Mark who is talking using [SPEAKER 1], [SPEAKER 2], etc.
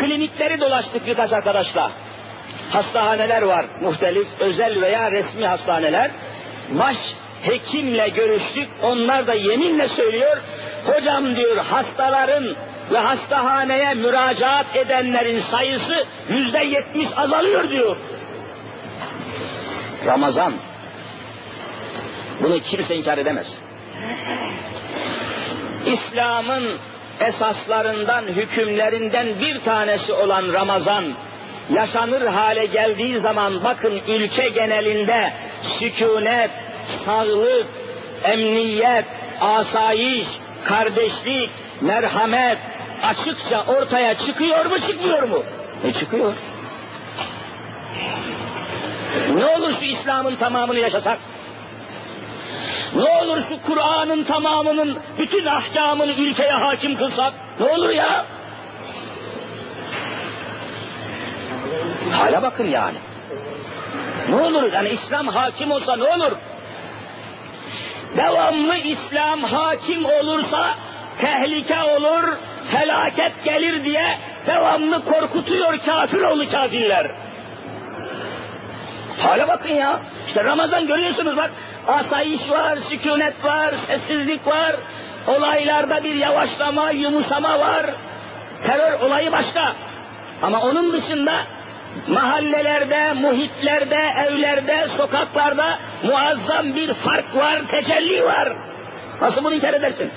[SPEAKER 1] hastaneleri dolaştık birkaç arkadaşla. Hastahaneler var, muhtelif, özel veya resmi hastaneler. Baş hekimle görüştük, onlar da yeminle söylüyor, hocam diyor hastaların ve hastahaneye müracaat edenlerin sayısı yüzde yetmiş azalıyor diyor. Ramazan. Bunu kimse inkar edemez. İslam'ın esaslarından, hükümlerinden bir tanesi olan Ramazan, yaşanır hale geldiği zaman bakın ülke genelinde sükunet, sağlık, emniyet, asayiş, kardeşlik, merhamet açıkça ortaya çıkıyor mu çıkmıyor mu? E çıkıyor. Ne olur şu İslam'ın tamamını yaşasak? Ne şu Kur'an'ın tamamının bütün ahkamını ülkeye hakim kılsak? Ne olur ya? Hala bakın yani. Ne olur yani İslam hakim olsa ne olur? Devamlı İslam hakim olursa tehlike olur, felaket gelir diye devamlı korkutuyor kafir oğlu kafirler. Hala bakın ya. İşte Ramazan görüyorsunuz bak. Asayiş var, sükunet var, sessizlik var. Olaylarda bir yavaşlama, yumuşama var. Terör olayı başka. Ama onun dışında mahallelerde, muhitlerde, evlerde, sokaklarda muazzam bir fark var, tecelli var. Nasıl bunu inkar edersin?